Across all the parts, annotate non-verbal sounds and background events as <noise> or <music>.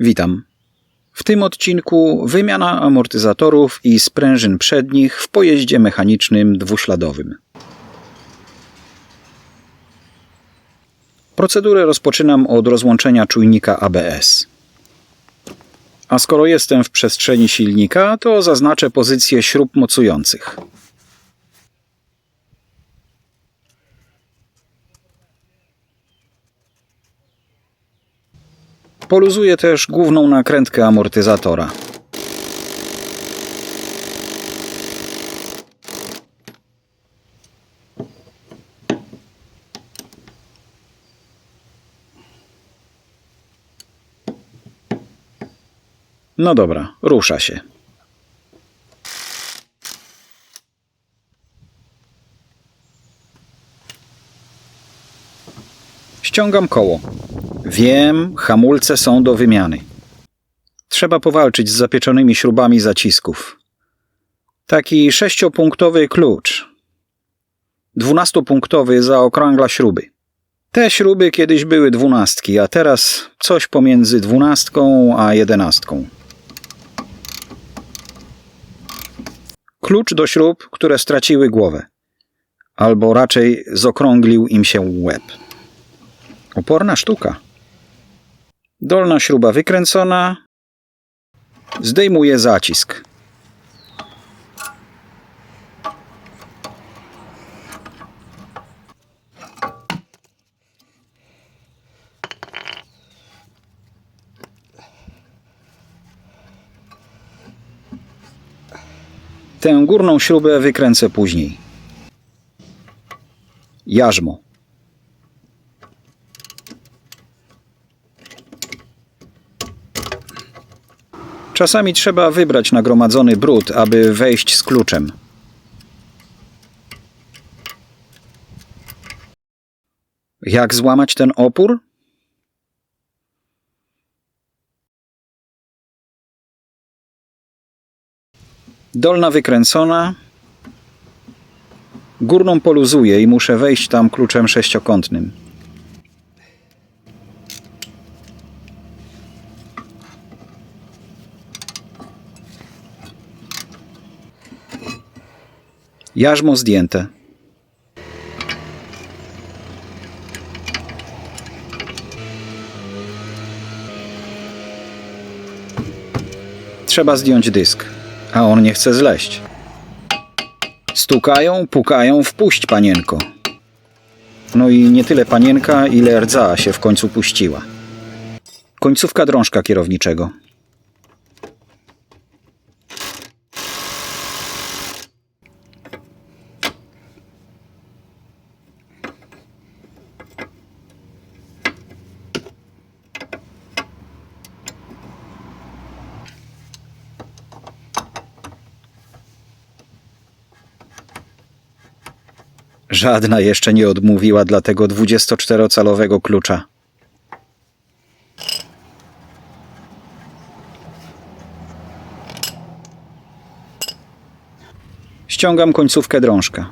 Witam. W tym odcinku wymiana amortyzatorów i sprężyn przednich w pojeździe mechanicznym dwuśladowym. Procedurę rozpoczynam od rozłączenia czujnika ABS. A skoro jestem w przestrzeni silnika, to zaznaczę pozycję śrub mocujących. Poluzuję też główną nakrętkę amortyzatora. No dobra, rusza się. Ściągam koło. Wiem, hamulce są do wymiany. Trzeba powalczyć z zapieczonymi śrubami zacisków. Taki sześciopunktowy klucz. Dwunastopunktowy zaokrągla śruby. Te śruby kiedyś były dwunastki, a teraz coś pomiędzy dwunastką a jedenastką. Klucz do śrub, które straciły głowę. Albo raczej zokrąglił im się łeb. Oporna sztuka. Dolna śruba wykręcona. Zdejmuję zacisk. Tę górną śrubę wykręcę później. Jarzmo. Czasami trzeba wybrać nagromadzony brud, aby wejść z kluczem. Jak złamać ten opór? Dolna wykręcona. Górną poluzuję i muszę wejść tam kluczem sześciokątnym. Jarzmo zdjęte. Trzeba zdjąć dysk, a on nie chce zleść. Stukają, pukają, wpuść panienko. No i nie tyle panienka, ile rdza się w końcu puściła. Końcówka drążka kierowniczego. Żadna jeszcze nie odmówiła dla tego 24-calowego klucza. Ściągam końcówkę drążka.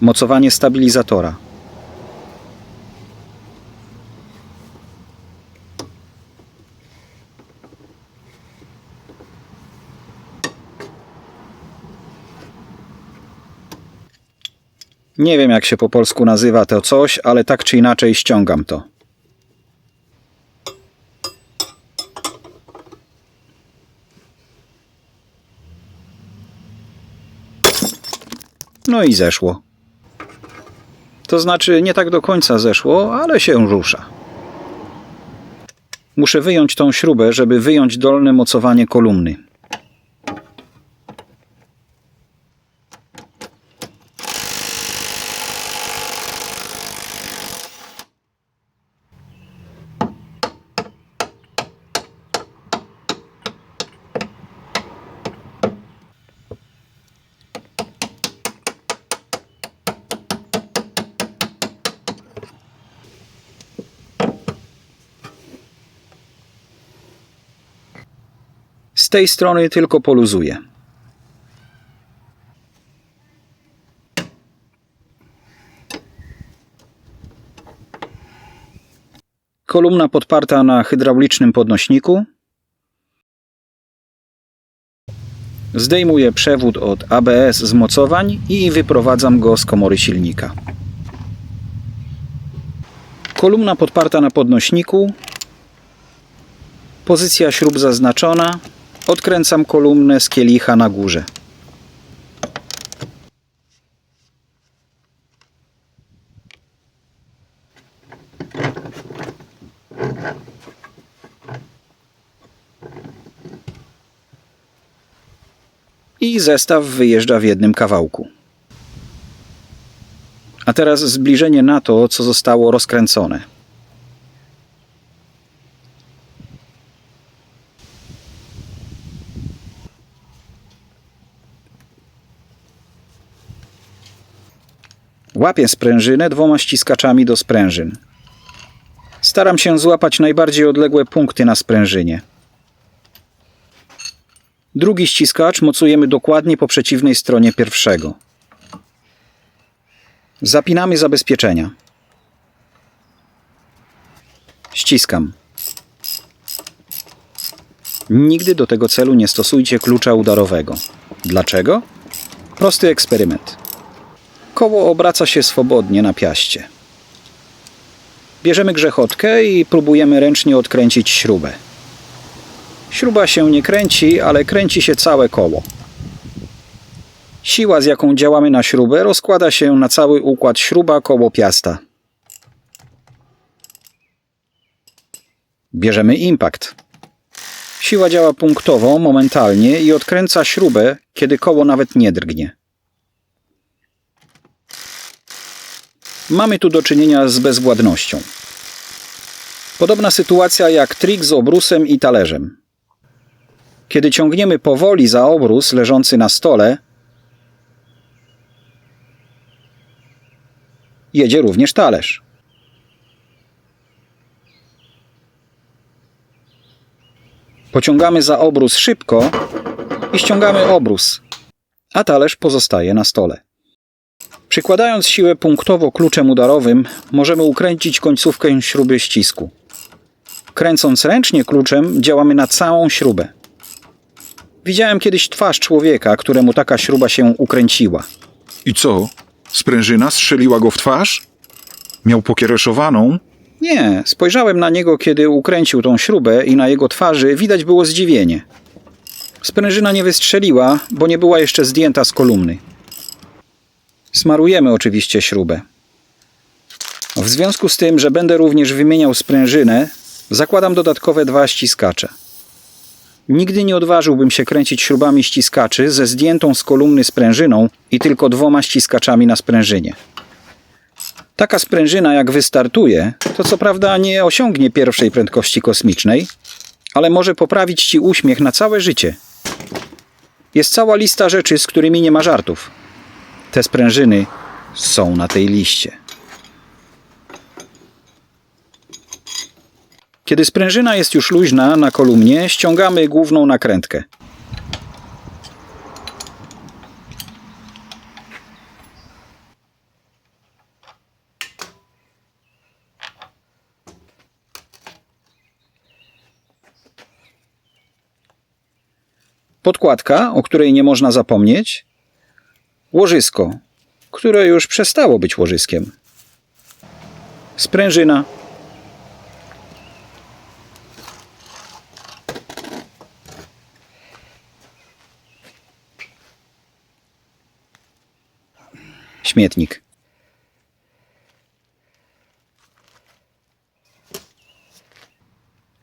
Mocowanie stabilizatora. Nie wiem, jak się po polsku nazywa to coś, ale tak czy inaczej ściągam to. No i zeszło. To znaczy, nie tak do końca zeszło, ale się rusza. Muszę wyjąć tą śrubę, żeby wyjąć dolne mocowanie kolumny. Z tej strony tylko poluzuję. Kolumna podparta na hydraulicznym podnośniku. Zdejmuję przewód od ABS z mocowań i wyprowadzam go z komory silnika. Kolumna podparta na podnośniku. Pozycja śrub zaznaczona. Odkręcam kolumnę z kielicha na górze. I zestaw wyjeżdża w jednym kawałku. A teraz zbliżenie na to, co zostało rozkręcone. Łapię sprężynę dwoma ściskaczami do sprężyn. Staram się złapać najbardziej odległe punkty na sprężynie. Drugi ściskacz mocujemy dokładnie po przeciwnej stronie pierwszego. Zapinamy zabezpieczenia. Ściskam. Nigdy do tego celu nie stosujcie klucza udarowego. Dlaczego? Prosty eksperyment. Koło obraca się swobodnie na piaście. Bierzemy grzechotkę i próbujemy ręcznie odkręcić śrubę. Śruba się nie kręci, ale kręci się całe koło. Siła, z jaką działamy na śrubę, rozkłada się na cały układ śruba koło piasta. Bierzemy impact. Siła działa punktowo, momentalnie i odkręca śrubę, kiedy koło nawet nie drgnie. Mamy tu do czynienia z bezwładnością. Podobna sytuacja jak trik z obrusem i talerzem. Kiedy ciągniemy powoli za obrus leżący na stole, jedzie również talerz. Pociągamy za obrus szybko i ściągamy obrus, a talerz pozostaje na stole. Przykładając siłę punktowo kluczem udarowym, możemy ukręcić końcówkę śruby ścisku. Kręcąc ręcznie kluczem, działamy na całą śrubę. Widziałem kiedyś twarz człowieka, któremu taka śruba się ukręciła. I co? Sprężyna strzeliła go w twarz? Miał pokiereszowaną? Nie, spojrzałem na niego, kiedy ukręcił tą śrubę i na jego twarzy widać było zdziwienie. Sprężyna nie wystrzeliła, bo nie była jeszcze zdjęta z kolumny. Smarujemy oczywiście śrubę. W związku z tym, że będę również wymieniał sprężynę, zakładam dodatkowe dwa ściskacze. Nigdy nie odważyłbym się kręcić śrubami ściskaczy ze zdjętą z kolumny sprężyną i tylko dwoma ściskaczami na sprężynie. Taka sprężyna, jak wystartuje, to co prawda nie osiągnie pierwszej prędkości kosmicznej, ale może poprawić ci uśmiech na całe życie. Jest cała lista rzeczy, z którymi nie ma żartów. Te sprężyny są na tej liście. Kiedy sprężyna jest już luźna na kolumnie, ściągamy główną nakrętkę. Podkładka, o której nie można zapomnieć. Łożysko, które już przestało być łożyskiem. Sprężyna. Śmietnik.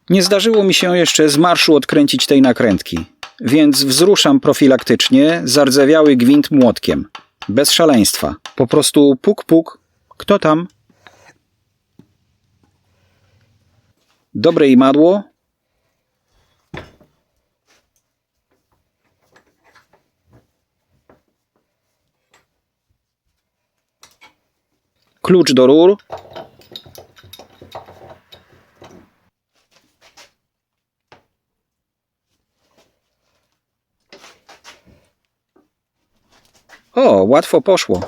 Nie zdarzyło mi się jeszcze z marszu odkręcić tej nakrętki, więc wzruszam profilaktycznie zardzewiały gwint młotkiem. Bez szaleństwa. Po prostu puk puk. Kto tam? Dobre imadło. Klucz do rur. O, łatwo poszło.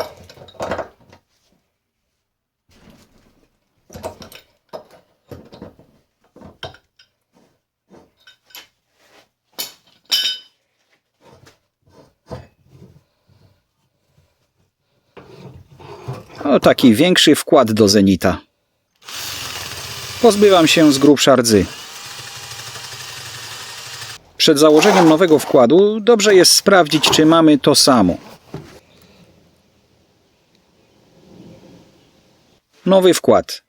O, taki większy wkład do Zenita. Pozbywam się z grubsza rdzy. Przed założeniem nowego wkładu dobrze jest sprawdzić, czy mamy to samo. Nowy wkład.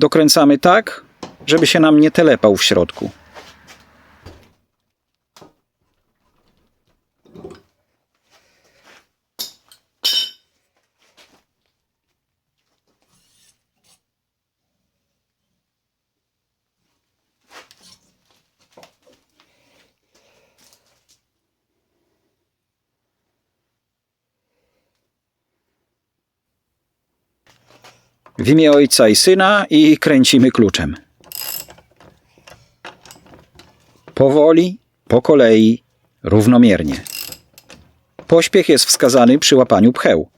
Dokręcamy tak, żeby się nam nie telepał w środku. Imię Ojca i Syna i kręcimy kluczem. Powoli, po kolei, równomiernie. Pośpiech jest wskazany przy łapaniu pcheł.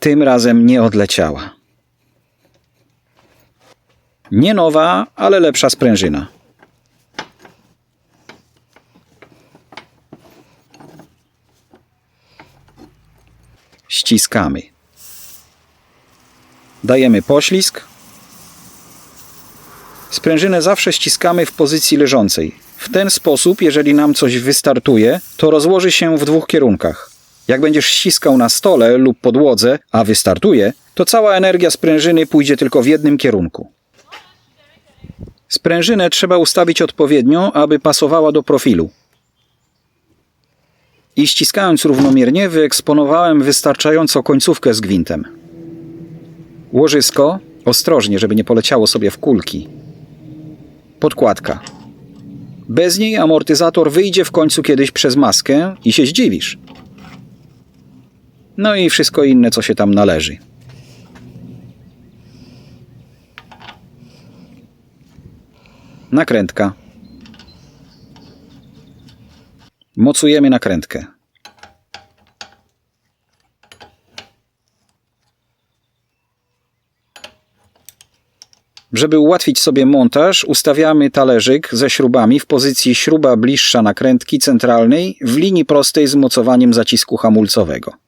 Tym razem nie odleciała. Nie nowa, ale lepsza sprężyna. Ściskamy. Dajemy poślizg. Sprężynę zawsze ściskamy w pozycji leżącej. W ten sposób, jeżeli nam coś wystartuje, to rozłoży się w dwóch kierunkach. Jak będziesz ściskał na stole lub podłodze, a wystartuje, to cała energia sprężyny pójdzie tylko w jednym kierunku. Sprężynę trzeba ustawić odpowiednio, aby pasowała do profilu. I ściskając równomiernie, wyeksponowałem wystarczająco końcówkę z gwintem. Łożysko, ostrożnie, żeby nie poleciało sobie w kulki. Podkładka. Bez niej amortyzator wyjdzie w końcu kiedyś przez maskę i się zdziwisz. No i wszystko inne, co się tam należy. Nakrętka. Mocujemy nakrętkę. Żeby ułatwić sobie montaż, ustawiamy talerzyk ze śrubami w pozycji śruba bliższa nakrętki centralnej w linii prostej z mocowaniem zacisku hamulcowego.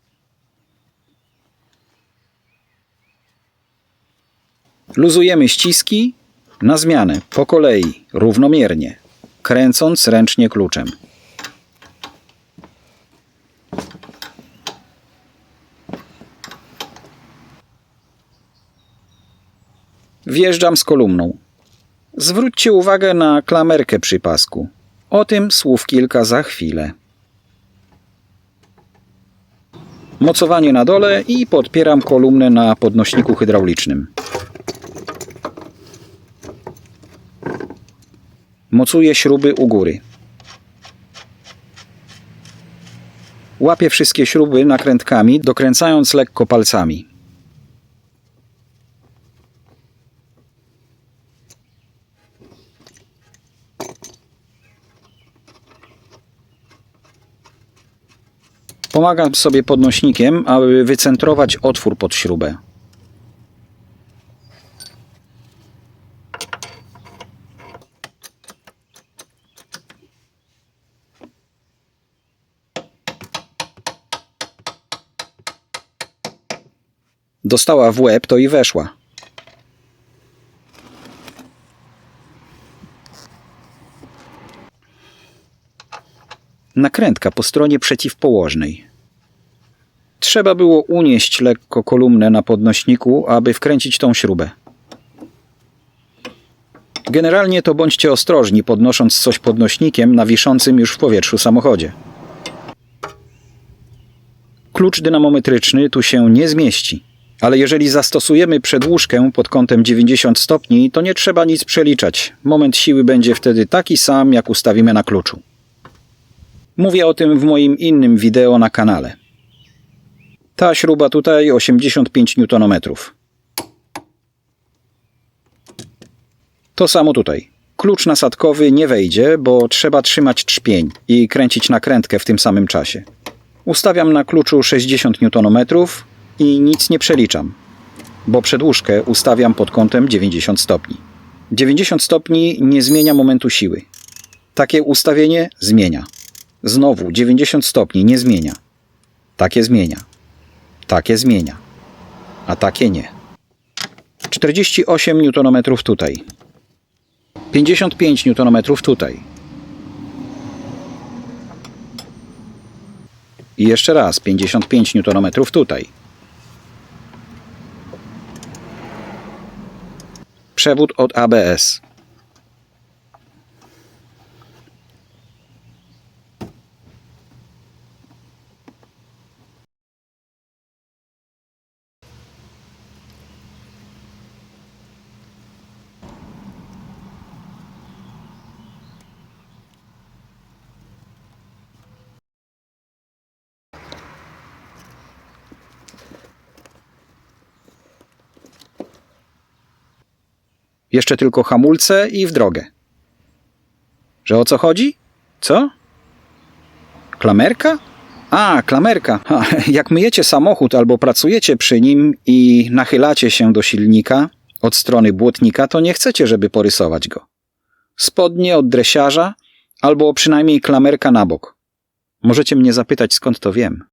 Luzujemy ściski na zmianę, po kolei, równomiernie, kręcąc ręcznie kluczem. Wjeżdżam z kolumną. Zwróćcie uwagę na klamerkę przy pasku. O tym słów kilka za chwilę. Mocowanie na dole i podpieram kolumnę na podnośniku hydraulicznym. Mocuję śruby u góry. Łapię wszystkie śruby nakrętkami, dokręcając lekko palcami. Pomagam sobie podnośnikiem, aby wycentrować otwór pod śrubę. Dostała w łeb, to i weszła. Nakrętka po stronie przeciwpołożnej. Trzeba było unieść lekko kolumnę na podnośniku, aby wkręcić tą śrubę. Generalnie to bądźcie ostrożni, podnosząc coś podnośnikiem na wiszącym już w powietrzu samochodzie. Klucz dynamometryczny tu się nie zmieści, ale jeżeli zastosujemy przedłużkę pod kątem 90 stopni, to nie trzeba nic przeliczać. Moment siły będzie wtedy taki sam, jak ustawimy na kluczu. Mówię o tym w moim innym wideo na kanale. Ta śruba tutaj 85 Nm. To samo tutaj. Klucz nasadkowy nie wejdzie, bo trzeba trzymać trzpień i kręcić nakrętkę w tym samym czasie. Ustawiam na kluczu 60 Nm i nic nie przeliczam, bo przedłużkę ustawiam pod kątem 90 stopni. 90 stopni nie zmienia momentu siły. Takie ustawienie zmienia. Znowu 90 stopni nie zmienia. Takie zmienia. Takie zmienia. A takie nie. 48 Nm tutaj. 55 Nm tutaj. I jeszcze raz 55 Nm tutaj. Przewód od ABS. Jeszcze tylko hamulce i w drogę. Że o co chodzi? Co? Klamerka? A, klamerka. Ha, <laughs> jak myjecie samochód albo pracujecie przy nim i nachylacie się do silnika od strony błotnika, to nie chcecie, żeby porysować go. Spodnie od dresiarza albo przynajmniej klamerka na bok. Możecie mnie zapytać, skąd to wiem.